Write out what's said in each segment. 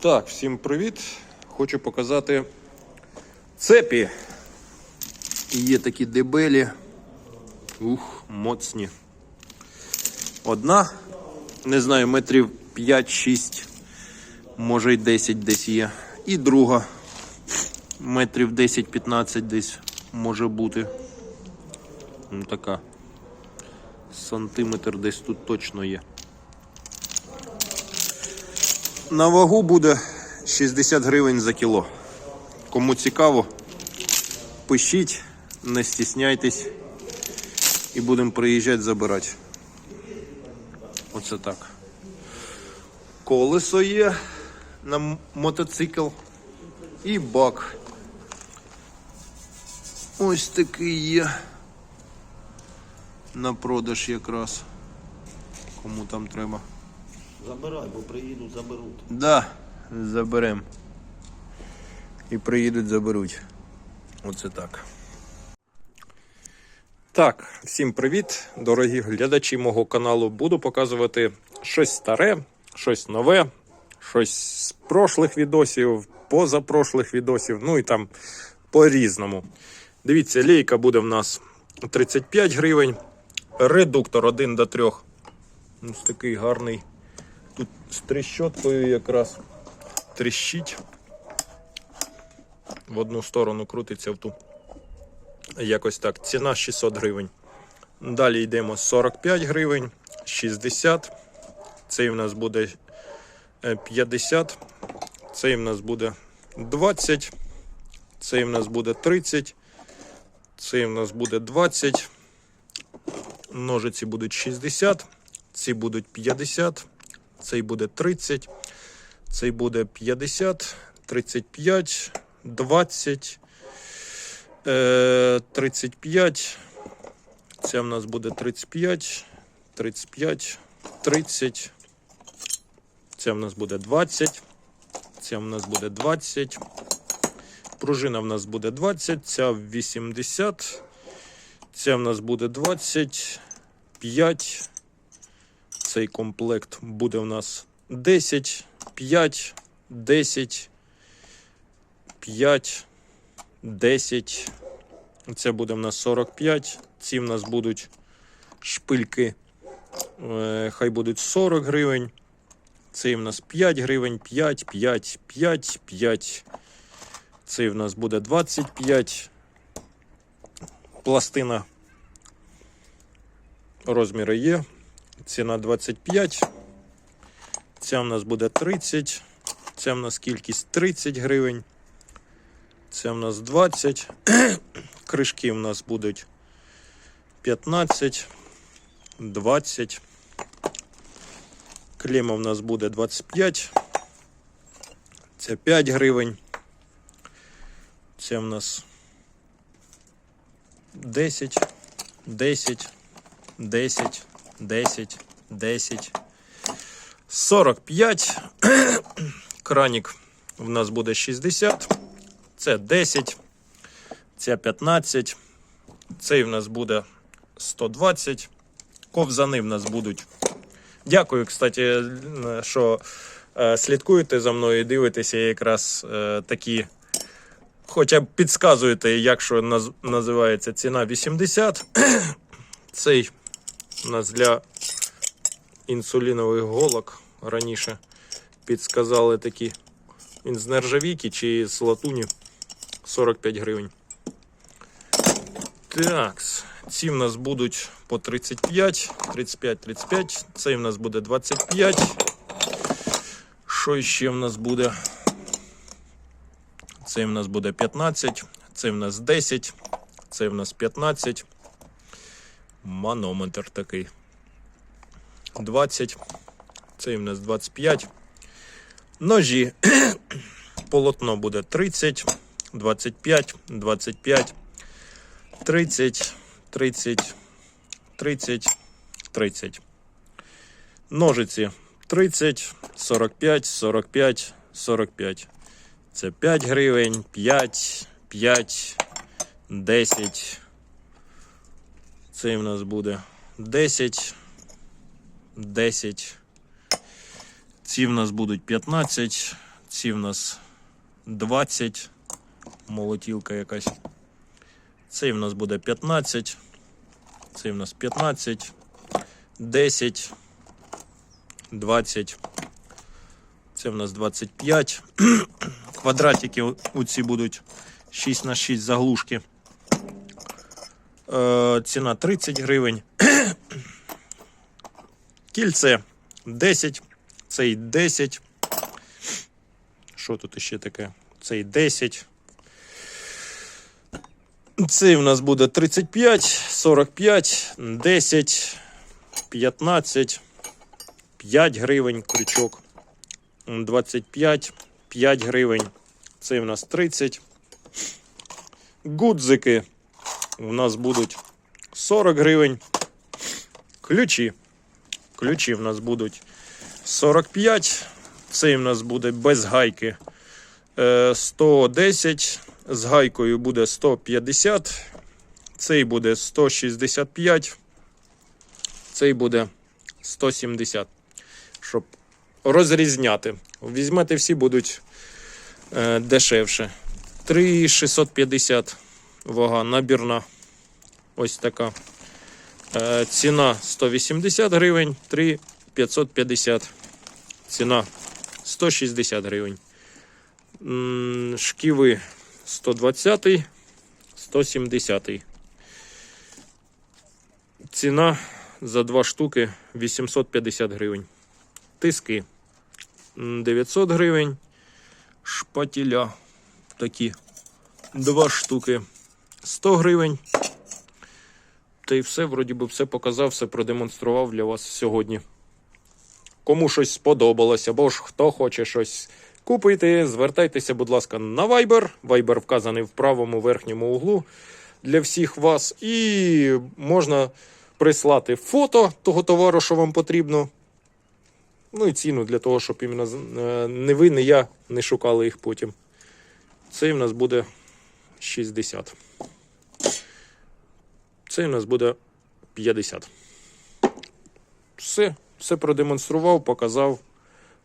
Так, всім привіт. Хочу показати цепі. Є такі дебелі. Ух, моцні. Одна, не знаю, метрів 5-6, може й 10 десь є. І друга, метрів 10-15 десь може бути. Ну, така. Сантиметр десь тут точно є. На вагу буде 60 гривень за кіло. Кому цікаво, пишіть, не стісняйтесь і будемо приїжджати забирати. Оце так. Колесо є на мотоцикл і бак. Ось такий є. На продаж якраз. Кому там треба. Забирай, бо приїдуть, заберуть. Да, заберем. І приїдуть, заберуть. Оце так. Так, всім привіт, дорогі глядачі мого каналу. Буду показувати щось старе, щось нове, щось з прошлих відосів, позапрошлих відосів, ну і там по-різному. Дивіться, лейка буде в нас 35 гривень, редуктор 1 до 3. Ось такий гарний. Тут з тріщоткою якраз тріщить. В одну сторону крутиться в ту. Якось так. Ціна 600 гривень. Далі йдемо 45 гривень, 60. Цей в нас буде е, 50. Цей в нас буде 20. Цей в нас буде 30. Цей в нас буде 20. Ножиці будуть 60. Ці будуть 50. Цей буде 30, цей буде 50, 35, 20, е, 35. Це в нас буде 35, 35, 30. Це в нас буде 20. Це в нас буде 20. Пружина в нас буде 20, ця 80. Ця в нас буде 25. Цей комплект буде у нас 10, 5, 10, 5, 10. Це буде в нас 45. Ці в нас будуть шпильки. е, Хай будуть 40 гривень. Цей в нас 5 гривень, 5, 5, 5, 5. Цей в нас буде 25. Пластина розміри є. Ціна 25. Ця в нас буде 30. Це в нас кількість 30 гривень. Це в нас 20. Кришки в нас будуть 15, 20. Клема в нас буде 25. Це 5 гривень. Це в нас 10, 10, 10, 10, 10, 45. Кранік в нас буде 60. Це 10. Це 15. Цей в нас буде 120. Ковзани в нас будуть. Дякую, кстати, що е, слідкуєте за мною і дивитеся якраз е, такі. Хоча б підказуєте, як що наз- називається ціна 80. Цей у нас для інсулінових голок раніше підсказали такі. Він з нержавійки чи з латуні 45 гривень. Так, ці в нас будуть по 35, 35, 35. Цей в нас буде 25. Що ще в нас буде? Цей в нас буде 15, цей в нас 10, цей в нас 15. Манометр такий. 20. Цей в нас 25. Ножі. Полотно буде 30, 25, 25, 30, 30, 30, 30. Ножиці 30, 45, 45, 45. Це 5 гривень, 5, 5, 10. Цей в нас буде 10, 10. Ці в нас будуть 15, Ці в нас 20. Молотілка якась. Цей в нас буде 15. Цей в нас 15. 10. 20. Це в нас 25. Квадратики у- ці будуть 6 на 6 заглушки. Е, ціна 30 гривень. Кільце 10. Цей 10. Що тут ще таке? Цей 10. Цей в нас буде 35, 45, 10, 15, 5 гривень крючок. 25, 5 гривень. Цей в нас 30. Гудзики у нас будуть 40 гривень. Ключі. Ключі в нас будуть 45. Цей в нас буде без гайки е, 110. З гайкою буде 150. Цей буде 165. Цей буде 170. Щоб розрізняти. Візьмете всі будуть е, дешевше. 3,650 вага набірна. Ось така. Е, ціна 180 гривень, 3,550. Ціна 160 гривень. Шківи 120, 170. Ціна за два штуки 850 гривень. Тиски 900 гривень. Шпатіля такі. Два штуки 100 гривень. Та й все, вроді би, все показав, все продемонстрував для вас сьогодні. Кому щось сподобалось, або ж хто хоче щось купити, звертайтеся, будь ласка, на Viber. Viber вказаний в правому верхньому углу для всіх вас. І можна прислати фото того товару, що вам потрібно. Ну і ціну для того, щоб іменно е, не ви, не я не шукали їх потім. Цей в нас буде 60. Цей у нас буде 50. Все, все продемонстрував, показав,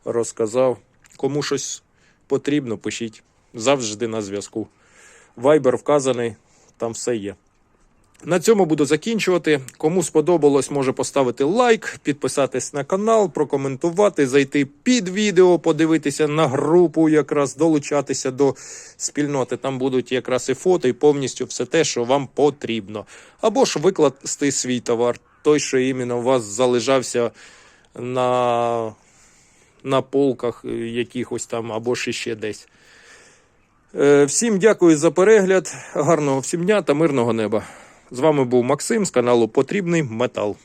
розказав. Кому щось потрібно, пишіть. Завжди на зв'язку. Вайбер вказаний, там все є. На цьому буду закінчувати. Кому сподобалось, може поставити лайк, підписатись на канал, прокоментувати, зайти під відео, подивитися на групу, якраз долучатися до спільноти. Там будуть якраз і фото, і повністю все те, що вам потрібно. Або ж викласти свій товар, той, що іменно у вас залежався на, на полках якихось там, або ж іще десь. Е, Всім дякую за перегляд. Гарного всім дня та мирного неба. З вами був Максим з каналу Потрібний Метал.